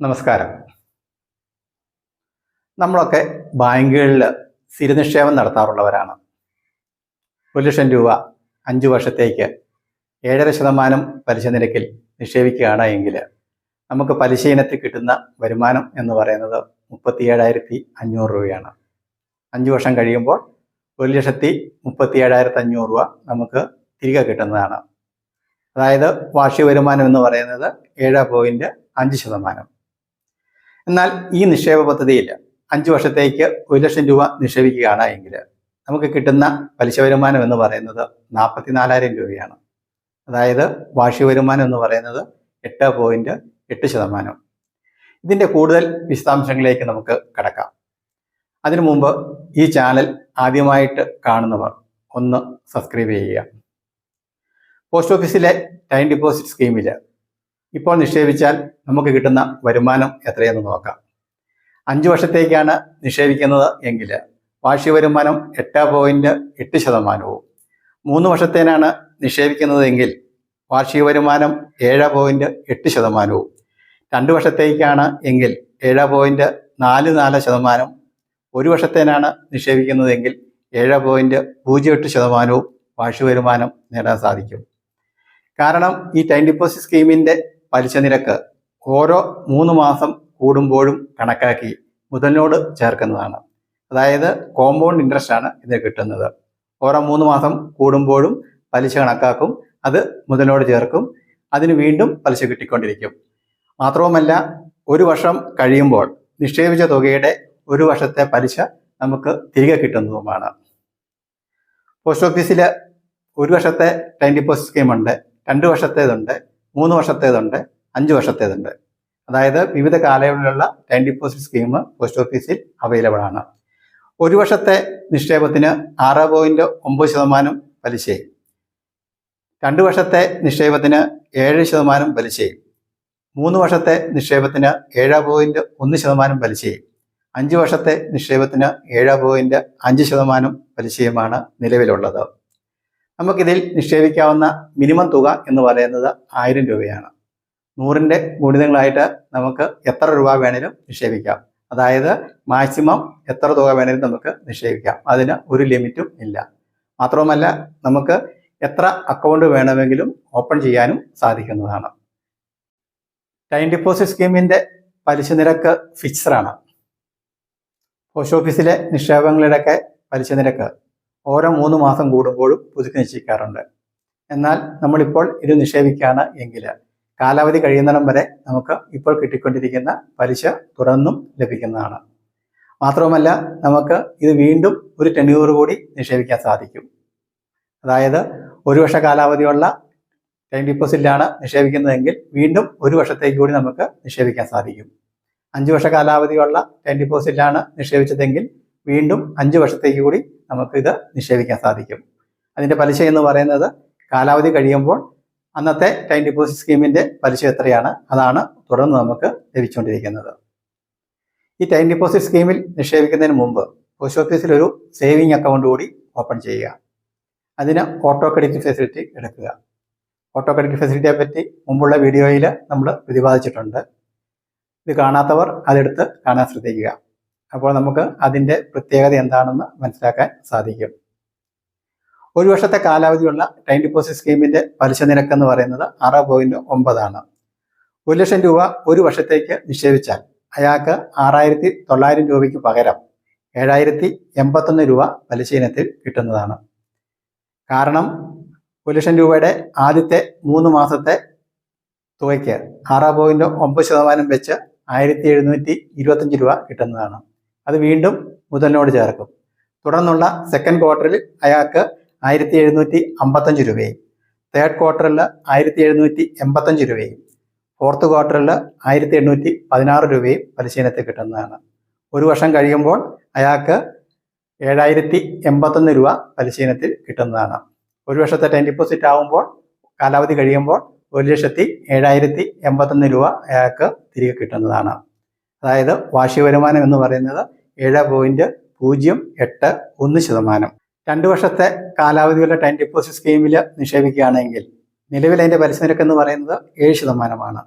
നമസ്കാരം. നമ്മളൊക്കെ ബാങ്കുകളിൽ സ്ഥിരനിക്ഷേപം നടത്താറുള്ളവരാണ്. ഒരു ലക്ഷം രൂപ അഞ്ച് വർഷത്തേക്ക് ഏഴര ശതമാനം പലിശ നിരക്കിൽ നിക്ഷേപിക്കുകയാണ് എങ്കിൽ നമുക്ക് പലിശ ഇനത്തിൽ കിട്ടുന്ന വരുമാനം എന്ന് പറയുന്നത് മുപ്പത്തി ഏഴായിരത്തി അഞ്ഞൂറ് രൂപയാണ്. അഞ്ച് വർഷം കഴിയുമ്പോൾ ഒരു ലക്ഷത്തി മുപ്പത്തി ഏഴായിരത്തി അഞ്ഞൂറ് രൂപ നമുക്ക് തിരികെ കിട്ടുന്നതാണ്. അതായത് വാർഷിക വരുമാനം എന്ന് പറയുന്നത് ഏഴ് പോയിന്റ് അഞ്ച് ശതമാനം. എന്നാൽ ഈ നിക്ഷേപ പദ്ധതിയിൽ അഞ്ച് വർഷത്തേക്ക് ഒരു ലക്ഷം രൂപ നിക്ഷേപിക്കുകയാണ് എങ്കിൽ നമുക്ക് കിട്ടുന്ന പലിശ വരുമാനം എന്ന് പറയുന്നത് നാൽപ്പത്തിനാലായിരം രൂപയാണ്. അതായത് വാർഷിക വരുമാനം എന്ന് പറയുന്നത് എട്ട് പോയിന്റ് എട്ട് ശതമാനം. ഇതിന്റെ കൂടുതൽ വിശദാംശങ്ങളിലേക്ക് നമുക്ക് കടക്കാം. അതിനു മുമ്പ് ഈ ചാനൽ ആദ്യമായിട്ട് കാണുന്നവർ ഒന്ന് സബ്സ്ക്രൈബ് ചെയ്യുക. പോസ്റ്റ് ഓഫീസിലെ ടൈം ഡിപ്പോസിറ്റ് സ്കീമിൽ ഇപ്പോൾ നിക്ഷേപിച്ചാൽ നമുക്ക് കിട്ടുന്ന വരുമാനം എത്രയെന്ന് നോക്കാം. അഞ്ച് വർഷത്തേക്കാണ് നിക്ഷേപിക്കുന്നത് എങ്കിൽ വാർഷിക വരുമാനം എട്ട് പോയിന്റ് എട്ട് ശതമാനവും. മൂന്ന് വർഷത്തേനാണ് നിക്ഷേപിക്കുന്നത് എങ്കിൽ വാർഷിക വരുമാനം ഏഴ് പോയിന്റ് എട്ട് ശതമാനവും. രണ്ട് വർഷത്തേക്കാണ് എങ്കിൽ ഏഴ് പോയിന്റ് നാല് നാല് ശതമാനം. ഒരു വർഷത്തേനാണ് നിക്ഷേപിക്കുന്നതെങ്കിൽ ഏഴ് പോയിന്റ് പൂജ്യം എട്ട് ശതമാനവും വാർഷിക വരുമാനം നേടാൻ സാധിക്കും. കാരണം ഈ ടൈം ഡിപ്പോസിറ്റ് സ്കീമിന്റെ പലിശ നിരക്ക് ഓരോ മൂന്ന് മാസം കൂടുമ്പോഴും കണക്കാക്കി മുതലിനോട് ചേർക്കുന്നതാണ്. അതായത് കോമ്പൗണ്ട് ഇൻട്രസ്റ്റ് ആണ് ഇത് കിട്ടുന്നത്. ഓരോ മൂന്ന് മാസം കൂടുമ്പോഴും പലിശ കണക്കാക്കും അത് മുതലിനോട് ചേർക്കും അതിന് വീണ്ടും പലിശ കിട്ടിക്കൊണ്ടിരിക്കും. മാത്രവുമല്ല ഒരു വർഷം കഴിയുമ്പോൾ നിക്ഷേപിച്ച തുകയുടെ ഒരു വർഷത്തെ പലിശ നമുക്ക് തിരികെ കിട്ടുന്നതുമാണ്. പോസ്റ്റ് ഓഫീസിൽ ഒരു വർഷത്തെ ടൈം ഡിപ്പോസിറ്റ് സ്കീമുണ്ട് രണ്ട് വർഷത്തേതുണ്ട് മൂന്ന് വർഷത്തേതുണ്ട് അഞ്ച് വർഷത്തേതുണ്ട്. അതായത് വിവിധ കാലയളവിലുള്ള ടൈം ഡിപ്പോസിറ്റ് സ്കീം പോസ്റ്റ് ഓഫീസിൽ അവൈലബിൾ ആണ്. ഒരു വർഷത്തെ നിക്ഷേപത്തിന് ആറ് പോയിന്റ് ഒമ്പത് ശതമാനം പലിശയും രണ്ട് വർഷത്തെ നിക്ഷേപത്തിന് ഏഴ് ശതമാനം പലിശയും മൂന്ന് വർഷത്തെ നിക്ഷേപത്തിന് ഏഴ് പോയിന്റ് ഒന്ന് ശതമാനം പലിശയും അഞ്ച് വർഷത്തെ നിക്ഷേപത്തിന് ഏഴ് പോയിന്റ് അഞ്ച് ശതമാനം പലിശയുമാണ് നിലവിലുള്ളത്. നമുക്കിതിൽ നിക്ഷേപിക്കാവുന്ന മിനിമം തുക എന്ന് പറയുന്നത് ആയിരം രൂപയാണ്. നൂറിന്റെ ഗുണിതങ്ങളായിട്ട് നമുക്ക് എത്ര രൂപ വേണേലും നിക്ഷേപിക്കാം. അതായത് മാക്സിമം എത്ര തുക വേണേലും നമുക്ക് നിക്ഷേപിക്കാം. അതിന് ഒരു ലിമിറ്റും ഇല്ല. മാത്രവുമല്ല നമുക്ക് എത്ര അക്കൗണ്ട് വേണമെങ്കിലും ഓപ്പൺ ചെയ്യാനും സാധിക്കുന്നതാണ്. ടൈം ഡിപ്പോസിറ്റ് സ്കീമിന്റെ പലിശ നിരക്ക് ഫിക്സഡാണ് പോസ്റ്റ് ഓഫീസിലെ നിക്ഷേപങ്ങളുടെയൊക്കെ പലിശ നിരക്ക് ഓരോ മൂന്ന് മാസം കൂടുമ്പോഴും പുതുക്കി നിശ്ചയിക്കാറുണ്ട്. എന്നാൽ നമ്മളിപ്പോൾ ഇത് നിക്ഷേപിക്കുകയാണ് എങ്കിൽ കാലാവധി കഴിയുന്നിടം വരെ നമുക്ക് ഇപ്പോൾ കിട്ടിക്കൊണ്ടിരിക്കുന്ന പലിശ തുടർന്നും ലഭിക്കുന്നതാണ്. മാത്രവുമല്ല നമുക്ക് ഇത് വീണ്ടും ഒരു ടെന്യൂർ കൂടി നിക്ഷേപിക്കാൻ സാധിക്കും. അതായത് ഒരു വർഷ കാലാവധിയുള്ള ടൈം ഡിപ്പോസിറ്റിലാണ് നിക്ഷേപിക്കുന്നതെങ്കിൽ വീണ്ടും ഒരു വർഷത്തേക്ക് കൂടി നമുക്ക് നിക്ഷേപിക്കാൻ സാധിക്കും. അഞ്ച് വർഷ കാലാവധിയുള്ള ടൈം ഡിപ്പോസിറ്റിലാണ് നിക്ഷേപിച്ചതെങ്കിൽ വീണ്ടും അഞ്ച് വർഷത്തേക്ക് കൂടി നമുക്ക് ഇത് നിക്ഷേപിക്കാൻ സാധിക്കും. അതിന്റെ പലിശ എന്ന് പറയുന്നത് കാലാവധി കഴിയുമ്പോൾ അന്നത്തെ ടൈം ഡിപ്പോസിറ്റ് സ്കീമിന്റെ പലിശ എത്രയാണ്? അതാണ് തുടർന്ന് നമുക്ക് ലഭിച്ചുകൊണ്ടിരിക്കുന്നത്. ഈ ടൈം ഡിപ്പോസിറ്റ് സ്കീമിൽ നിക്ഷേപിക്കുന്നതിന് മുമ്പ് പോസ്റ്റ് ഓഫീസിൽ ഒരു സേവിങ് അക്കൗണ്ട് കൂടി ഓപ്പൺ ചെയ്യുക. അതിന് ഓട്ടോ ക്രെഡിറ്റ് ഫെസിലിറ്റി എടുക്കുക. ഓട്ടോ ക്രെഡിറ്റ് ഫെസിലിറ്റിയെ പറ്റി മുമ്പുള്ള വീഡിയോയിൽ നമ്മൾ പ്രതിപാദിച്ചിട്ടുണ്ട്. ഇത് കാണാത്തവർ അതെടുത്ത് കാണാൻ ശ്രദ്ധിക്കുക. അപ്പോൾ നമുക്ക് അതിന്റെ പ്രത്യേകത എന്താണെന്ന് മനസ്സിലാക്കാൻ സാധിക്കും. ഒരു വർഷത്തെ കാലാവധിയുള്ള ടൈം ഡിപ്പോസിറ്റ് സ്കീമിന്റെ പലിശ നിരക്ക് എന്ന് പറയുന്നത് ആറ് പോയിന്റ് ഒമ്പതാണ്. ഒരു ലക്ഷം രൂപ ഒരു വർഷത്തേക്ക് നിക്ഷേപിച്ചാൽ അയാൾക്ക് ആറായിരത്തി തൊള്ളായിരം രൂപയ്ക്ക് പകരം ഏഴായിരത്തി എൺപത്തൊന്ന് രൂപ പലിശ ഇനത്തിൽ കിട്ടുന്നതാണ്. കാരണം ഒരു ലക്ഷം രൂപയുടെ ആദ്യത്തെ മൂന്ന് മാസത്തെ തുകയ്ക്ക് ആറ് പോയിന്റ് ഒമ്പത് ശതമാനം വെച്ച് ആയിരത്തി എഴുന്നൂറ്റി ഇരുപത്തഞ്ച് രൂപ കിട്ടുന്നതാണ്. അത് വീണ്ടും മുതലിനോട് ചേർക്കും. തുടർന്നുള്ള സെക്കൻഡ് ക്വാർട്ടറിൽ അയാൾക്ക് ആയിരത്തി എഴുന്നൂറ്റി അമ്പത്തഞ്ച് രൂപയും. തേർഡ് ക്വാർട്ടറിൽ ആയിരത്തി എഴുന്നൂറ്റി എൺപത്തഞ്ച് രൂപയും. ഫോർത്ത് ക്വാർട്ടറിൽ ആയിരത്തി എണ്ണൂറ്റി പതിനാറ് രൂപയും പരിശീലനത്തിൽ കിട്ടുന്നതാണ്. ഒരു വർഷം കഴിയുമ്പോൾ അയാൾക്ക് ഏഴായിരത്തി എൺപത്തൊന്ന് രൂപ പരിശീലനത്തിൽ കിട്ടുന്നതാണ്. ഒരു വർഷത്തെ ടൈം ഡിപ്പോസിറ്റ് ആകുമ്പോൾ കാലാവധി കഴിയുമ്പോൾ ഒരു ലക്ഷത്തി ഏഴായിരത്തി എൺപത്തൊന്ന് രൂപ അയാൾക്ക് തിരികെ കിട്ടുന്നതാണ്. അതായത് വാർഷിക വരുമാനം എന്ന് പറയുന്നത് ഏഴ് പോയിന്റ് പൂജ്യം എട്ട് ഒന്ന് ശതമാനം. രണ്ട് വർഷത്തെ കാലാവധിയുള്ള ടൈം ഡെപ്പോസിറ്റ് സ്കീമിൽ നിക്ഷേപിക്കുകയാണെങ്കിൽ നിലവിൽ അതിന്റെ പലിശ നിരക്ക് എന്ന് പറയുന്നത് ഏഴ് ശതമാനമാണ്.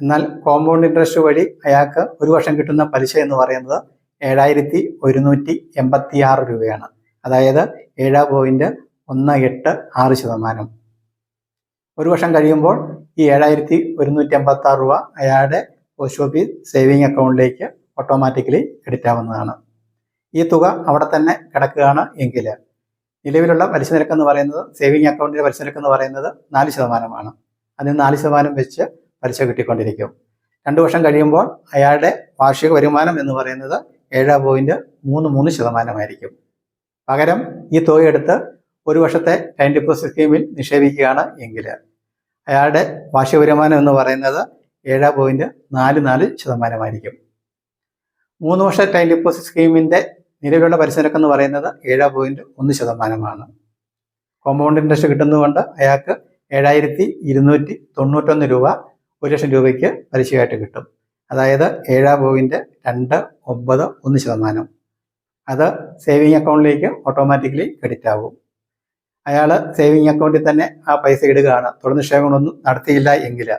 എന്നാൽ കോമ്പൗണ്ട് ഇൻട്രസ്റ്റ് വഴി അയാൾക്ക് ഒരു വർഷം കിട്ടുന്ന പലിശ എന്ന് പറയുന്നത് ഏഴായിരത്തി ഒരുന്നൂറ്റി എൺപത്തി ആറ് രൂപയാണ്. അതായത് ഏഴ് പോയിന്റ് ഒന്ന് എട്ട് ആറ് ശതമാനം. ഒരു വർഷം കഴിയുമ്പോൾ ഈ ഏഴായിരത്തി ഒരുന്നൂറ്റി അമ്പത്തി ആറ് രൂപ അയാളുടെ പോസ്റ്റ് ഓഫീസ് സേവിങ് അക്കൗണ്ടിലേക്ക് ഓട്ടോമാറ്റിക്കലി ക്രെഡിറ്റ് ആവുന്നതാണ്. ഈ തുക അവിടെ തന്നെ കിടക്കുകയാണ് എങ്കിൽ നിലവിലുള്ള പലിശ നിരക്ക് എന്ന് പറയുന്നത് സേവിങ് അക്കൗണ്ടിന്റെ പലിശ നിരക്ക് എന്ന് പറയുന്നത് നാല് ശതമാനമാണ്. അതിന് നാല് ശതമാനം വെച്ച് പലിശ കിട്ടിക്കൊണ്ടിരിക്കും. രണ്ട് വർഷം കഴിയുമ്പോൾ അയാളുടെ വാർഷിക വരുമാനം എന്ന് പറയുന്നത് ഏഴ് പോയിന്റ് മൂന്ന് മൂന്ന് ശതമാനമായിരിക്കും. പകരം ഈ തുക എടുത്ത് ഒരു വർഷത്തെ ടൈം ഡിപ്പോസിറ്റ് സ്കീമിൽ നിക്ഷേപിക്കുകയാണ് എങ്കിൽ അയാളുടെ വാർഷിക വരുമാനം എന്ന് പറയുന്നത് ഏഴ് പോയിന്റ് നാല് നാല് ശതമാനമായിരിക്കും. മൂന്ന് വർഷ ടൈം ഡിപ്പോസിറ്റ് സ്കീമിന്റെ നിലവിലുള്ള പലിശ എന്ന് പറയുന്നത് ഏഴ് പോയിന്റ് ഒന്ന് ശതമാനമാണ്. കോമ്പൗണ്ട് ഇൻട്രസ്റ്റ് കിട്ടുന്നതുകൊണ്ട് അയാൾക്ക് ഏഴായിരത്തി ഇരുന്നൂറ്റി തൊണ്ണൂറ്റൊന്ന് രൂപ ഒരു ലക്ഷം രൂപയ്ക്ക് പലിശയായിട്ട് കിട്ടും. അതായത് ഏഴ് പോയിന്റ് രണ്ട് ഒമ്പത് ഒന്ന് ശതമാനം. അത് സേവിങ് അക്കൗണ്ടിലേക്ക് ഓട്ടോമാറ്റിക്കലി ക്രെഡിറ്റ് ആവും. അയാൾ സേവിങ് അക്കൗണ്ടിൽ തന്നെ ആ പൈസ ഇടുകയാണ്. തുടർ നിക്ഷേപങ്ങളൊന്നും നടത്തിയില്ല എങ്കിൽ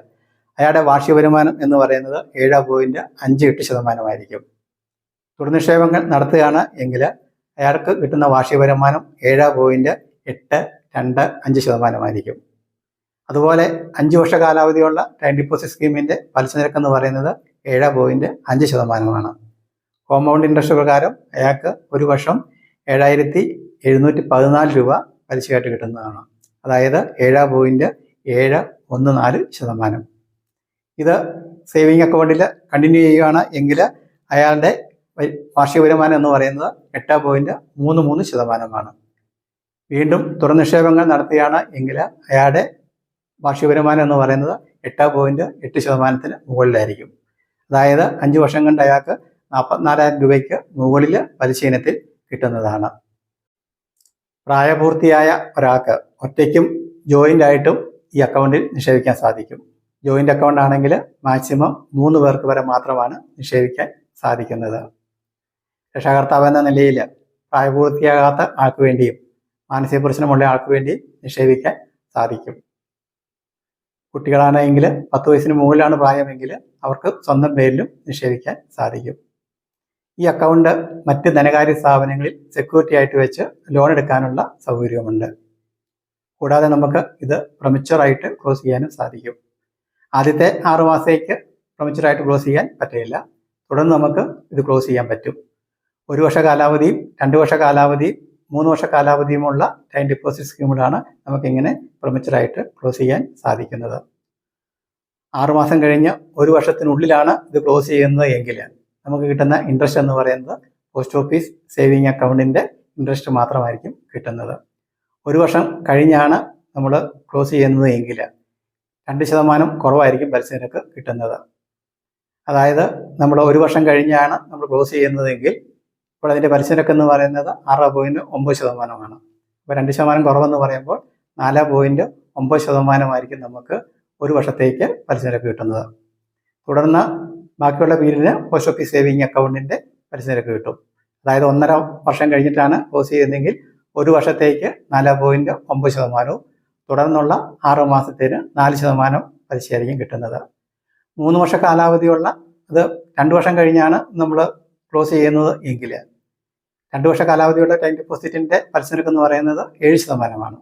അയാളുടെ വാർഷിക വരുമാനം എന്ന് പറയുന്നത് ഏഴ് പോയിന്റ് അഞ്ച് എട്ട് ശതമാനമായിരിക്കും. തുടർ നിക്ഷേപങ്ങൾ നടത്തുകയാണ് എങ്കിൽ അയാൾക്ക് കിട്ടുന്ന വാർഷിക വരുമാനം ഏഴ് പോയിന്റ് എട്ട് രണ്ട് അഞ്ച് ശതമാനമായിരിക്കും. അതുപോലെ അഞ്ച് വർഷ കാലാവധിയുള്ള ടൈം ഡിപ്പോസിറ്റ് സ്കീമിന്റെ പലിശ നിരക്ക് എന്ന് പറയുന്നത് ഏഴ് പോയിന്റ് അഞ്ച് ശതമാനമാണ്. കോമ്പൗണ്ട് ഇൻട്രസ്റ്റ് പ്രകാരം അയാൾക്ക് ഒരു വർഷം ഏഴായിരത്തി എഴുന്നൂറ്റി പതിനാല് രൂപ പലിശയായിട്ട് കിട്ടുന്നതാണ്. അതായത് ഏഴ് പോയിന്റ് ഏഴ് ഒന്ന് നാല് ശതമാനം. ഇത് സേവിങ് അക്കൗണ്ടിൽ കണ്ടിന്യൂ ചെയ്യുകയാണ് എങ്കിൽ അയാളുടെ വാർഷിക വരുമാനം എന്ന് പറയുന്നത് എട്ട് പോയിന്റ് മൂന്ന് മൂന്ന് ശതമാനമാണ്. വീണ്ടും തുറ നിക്ഷേപങ്ങൾ നടത്തുകയാണ് എങ്കിൽ അയാളുടെ വാർഷിക വരുമാനം എന്ന് പറയുന്നത് എട്ട് പോയിന്റ് എട്ട് ശതമാനത്തിന് മുകളിലായിരിക്കും. അതായത് അഞ്ചു വർഷം കൊണ്ട് അയാൾക്ക് നാൽപ്പത്തിനാലായിരം രൂപയ്ക്ക് മുകളിൽ പലിശ ഇനത്തിൽ കിട്ടുന്നതാണ്. പ്രായപൂർത്തിയായ ഒരാൾക്ക് ഒറ്റയ്ക്കും ജോയിന്റ് ആയിട്ടും ഈ അക്കൗണ്ടിൽ നിക്ഷേപിക്കാൻ സാധിക്കും. ജോയിന്റ് അക്കൗണ്ട് ആണെങ്കിൽ മാക്സിമം മൂന്ന് പേർക്ക് വരെ മാത്രമാണ് നിക്ഷേപിക്കാൻ സാധിക്കുന്നത്. രക്ഷാകർത്താവ് എന്ന നിലയിൽ പ്രായപൂർത്തിയാകാത്ത ആൾക്ക് വേണ്ടിയും മാനസിക പ്രശ്നമുള്ള ആൾക്ക് വേണ്ടി നിക്ഷേപിക്കാൻ സാധിക്കും. കുട്ടികളാണെങ്കിൽ പത്ത് വയസ്സിന് മുകളിലാണ് പ്രായമെങ്കിൽ അവർക്ക് സ്വന്തം പേരിലും നിക്ഷേപിക്കാൻ സാധിക്കും. ഈ അക്കൗണ്ട് മറ്റ് ധനകാര്യ സ്ഥാപനങ്ങളിൽ സെക്യൂരിറ്റി ആയിട്ട് വെച്ച് ലോൺ എടുക്കാനുള്ള സൗകര്യമുണ്ട് കൂടാതെ നമുക്ക് ഇത് പ്രമിച്ചറായിട്ട് ക്ലോസ് ചെയ്യാനും സാധിക്കും. ആദ്യത്തെ ആറു മാസത്തേക്ക് പ്രമിച്ചറായിട്ട് ക്ലോസ് ചെയ്യാൻ പറ്റില്ല. തുടർന്ന് നമുക്ക് ഇത് ക്ലോസ് ചെയ്യാൻ പറ്റും. ഒരു വർഷ കാലാവധിയും രണ്ട് വർഷ കാലാവധിയും മൂന്ന് വർഷ കാലാവധിയുമുള്ള ടൈം ഡിപ്പോസിറ്റ് സ്കീമുകളാണ് നമുക്കിങ്ങനെ പ്രമിച്ചറായിട്ട് ക്ലോസ് ചെയ്യാൻ സാധിക്കുന്നത്. ആറുമാസം കഴിഞ്ഞ് ഒരു വർഷത്തിനുള്ളിലാണ് ഇത് ക്ലോസ് ചെയ്യുന്നത് എങ്കിൽ നമുക്ക് കിട്ടുന്ന ഇൻട്രസ്റ്റ് എന്ന് പറയുന്നത് പോസ്റ്റ് ഓഫീസ് സേവിങ് അക്കൗണ്ടിന്റെ ഇൻട്രസ്റ്റ് മാത്രമായിരിക്കും കിട്ടുന്നത്. ഒരു വർഷം കഴിഞ്ഞാണ് നമ്മൾ ക്ലോസ് ചെയ്യുന്നത് എങ്കിൽ രണ്ട് ശതമാനം കുറവായിരിക്കും പലിശ നിരക്ക് കിട്ടുന്നത്. അതായത് നമ്മൾ ഒരു വർഷം കഴിഞ്ഞാണ് നമ്മൾ ക്ലോസ് ചെയ്യുന്നതെങ്കിൽ ഇപ്പോൾ അതിന്റെ പലിശ നിരക്ക് എന്ന് പറയുന്നത് ആറ് പോയിന്റ് ഒമ്പത് ശതമാനമാണ്. അപ്പോൾ രണ്ട് ശതമാനം കുറവെന്ന് പറയുമ്പോൾ നാല് പോയിന്റ് ഒമ്പത് ശതമാനമായിരിക്കും നമുക്ക് ഒരു വർഷത്തേക്ക് പലിശ നിരക്ക് കിട്ടുന്നത്. തുടർന്ന് ബാക്കിയുള്ള പീരീഡിന് പോസ്റ്റ് ഓഫീസ് സേവിങ് അക്കൗണ്ടിന്റെ പലിശ നിരക്ക് കിട്ടും. അതായത് ഒന്നര വർഷം കഴിഞ്ഞിട്ടാണ് ക്ലോസ് ചെയ്യുന്നതെങ്കിൽ ഒരു വർഷത്തേക്ക് നാല് പോയിന്റ് ഒമ്പത് ശതമാനവും തുടർന്നുള്ള ആറ് മാസത്തേന് നാല് ശതമാനം പലിശയായിരിക്കും കിട്ടുന്നത്. മൂന്ന് വർഷ കാലാവധിയുള്ള അത് രണ്ട് വർഷം കഴിഞ്ഞാണ് നമ്മൾ ക്ലോസ് ചെയ്യുന്നത് എങ്കിൽ രണ്ട് വർഷ കാലാവധിയുള്ള ടൈം ഡെപ്പോസിറ്റിന്റെ പലിശ നിരക്ക് എന്ന് പറയുന്നത് ഏഴ് ശതമാനമാണ്.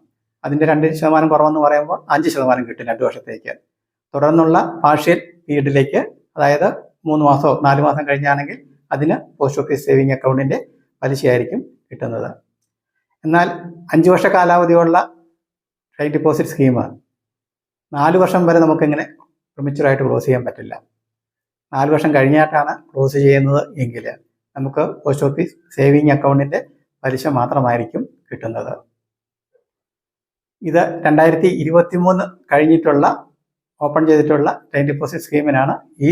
അതിന്റെ രണ്ട് ശതമാനം കുറവെന്ന് പറയുമ്പോൾ അഞ്ച് ശതമാനം കിട്ടും രണ്ട് വർഷത്തേക്ക്. തുടർന്നുള്ള പാർഷ്യൽ പീരീഡിലേക്ക് അതായത് മൂന്ന് മാസമോ നാല് മാസം കഴിഞ്ഞാണെങ്കിൽ അതിന് പോസ്റ്റ് ഓഫീസ് സേവിങ് അക്കൗണ്ടിന്റെ പലിശയായിരിക്കും കിട്ടുന്നത്. എന്നാൽ അഞ്ച് വർഷ കാലാവധിയുള്ള ടൈം ഡിപ്പോസിറ്റ് സ്കീം നാല് വർഷം വരെ നമുക്കിങ്ങനെ പ്രമിച്ചറായിട്ട് ക്ലോസ് ചെയ്യാൻ പറ്റില്ല. നാല് വർഷം കഴിഞ്ഞിട്ടാണ് ക്ലോസ് ചെയ്യുന്നത് എങ്കിൽ നമുക്ക് പോസ്റ്റ് ഓഫീസ് സേവിങ് അക്കൗണ്ടിന്റെ പലിശ മാത്രമായിരിക്കും കിട്ടുന്നത്. ഇത് രണ്ടായിരത്തി ഇരുപത്തി മൂന്ന് കഴിഞ്ഞിട്ടുള്ള ഓപ്പൺ ചെയ്തിട്ടുള്ള ടൈം ഡിപ്പോസിറ്റ് സ്കീമിനാണ് ഈ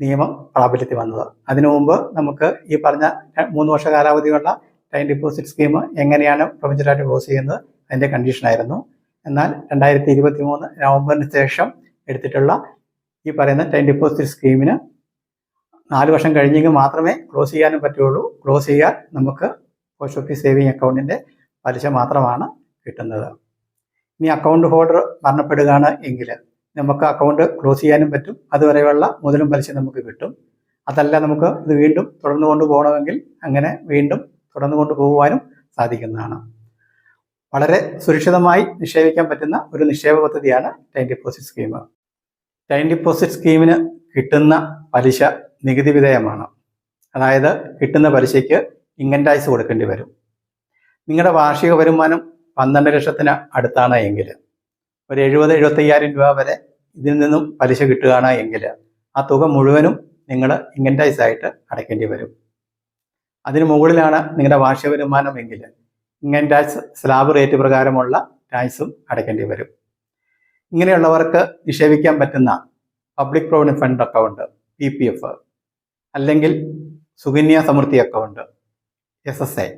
നിയമം പ്രാബല്യത്തിൽ വന്നത്. അതിനു മുമ്പ് നമുക്ക് ഈ പറഞ്ഞ മൂന്ന് വർഷ കാലാവധിയുള്ള ടൈം ഡിപ്പോസിറ്റ് സ്കീം എങ്ങനെയാണ് പ്രൊവിഞ്ചറായിട്ട് ക്ലോസ് ചെയ്യുന്നത് അതിന്റെ കണ്ടീഷനായിരുന്നു എന്നാൽ രണ്ടായിരത്തി ഇരുപത്തി മൂന്ന് നവംബറിന് ശേഷം എടുത്തിട്ടുള്ള ഈ പറയുന്ന ടൈം ഡിപ്പോസിറ്റ് സ്കീമിന് നാല് വർഷം കഴിഞ്ഞെങ്കിൽ മാത്രമേ ക്ലോസ് ചെയ്യാനും പറ്റുള്ളൂ ക്ലോസ് ചെയ്യാൻ നമുക്ക് പോസ്റ്റ് ഓഫീസ് സേവിങ് അക്കൗണ്ടിന്റെ പലിശ മാത്രമാണ് കിട്ടുന്നത്. ഇനി അക്കൗണ്ട് ഹോൾഡർ മരണപ്പെടുകയാണ് എങ്കിൽ നമുക്ക് അക്കൗണ്ട് ക്ലോസ് ചെയ്യാനും പറ്റും. അതുവരെയുള്ള മുതലും പലിശ നമുക്ക് കിട്ടും. അതല്ല നമുക്ക് ഇത് വീണ്ടും തുടർന്നു കൊണ്ടുപോകണമെങ്കിൽ അങ്ങനെ വീണ്ടും തുടർന്നു കൊണ്ടുപോകുവാനും സാധിക്കുന്നതാണ്. വളരെ സുരക്ഷിതമായി നിക്ഷേപിക്കാൻ പറ്റുന്ന ഒരു നിക്ഷേപ പദ്ധതിയാണ് time deposit scheme time deposit സ്കീമിന് കിട്ടുന്ന പലിശ നികുതി വിധേയമാണ്. അതായത് കിട്ടുന്ന പലിശയ്ക്ക് ഇൻകം ടാക്സ് കൊടുക്കേണ്ടി വരും. നിങ്ങളുടെ വാർഷിക വരുമാനം പന്ത്രണ്ട് ലക്ഷത്തിന് അടുത്താണ് എങ്കിൽ ഒരു എഴുപത് എഴുപത്തയ്യായിരം രൂപ വരെ ഇതിൽ നിന്നും പലിശ കിട്ടുകയാണ് എങ്കിൽ ആ തുക മുഴുവനും നിങ്ങൾ ഇൻകം ടാക്സ് ആയിട്ട് അടയ്ക്കേണ്ടി വരും. അതിന് മുകളിലാണ് നിങ്ങളുടെ വാർഷിക വരുമാനം എങ്കിൽ ഇൻകം ടാക്സ് സ്ലാബ് റേറ്റ് പ്രകാരമുള്ള ടാക്സും അടയ്ക്കേണ്ടി വരും. ഇങ്ങനെയുള്ളവർക്ക് നിക്ഷേപിക്കാൻ പറ്റുന്ന public provident fund account P P F അല്ലെങ്കിൽ സുകന്യ സമൃദ്ധി അക്കൗണ്ട് എസ് എസ് ഐ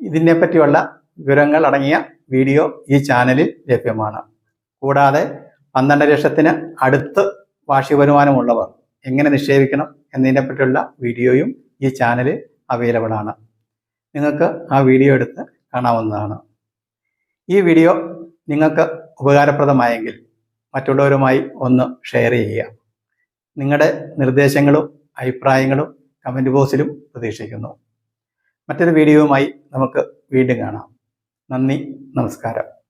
ഇതിനെ പറ്റിയുള്ള വിവരങ്ങൾ അടങ്ങിയ വീഡിയോ ഈ ചാനലിൽ ലഭ്യമാണ്. കൂടാതെ പന്ത്രണ്ട് ലക്ഷത്തിന് അടുത്ത് വാർഷിക വരുമാനമുള്ളവർ എങ്ങനെ നിക്ഷേപിക്കണം എന്നതിനെ പറ്റിയുള്ള വീഡിയോയും ഈ ചാനലിൽ അവൈലബിൾ ആണ്. നിങ്ങൾക്ക് ആ വീഡിയോ എടുത്ത് കാണാവുന്നതാണ്. ഈ വീഡിയോ നിങ്ങൾക്ക് ഉപകാരപ്രദമായെങ്കിൽ മറ്റുള്ളവരുമായി ഒന്ന് ഷെയർ ചെയ്യുക. നിങ്ങളുടെ നിർദ്ദേശങ്ങളും അഭിപ്രായങ്ങളും കമന്റ് ബോക്സിലും പ്രതീക്ഷിക്കുന്നു. മറ്റൊരു വീഡിയോയുമായി നമുക്ക് വീണ്ടും കാണാം. നന്ദി നമസ്കാരം.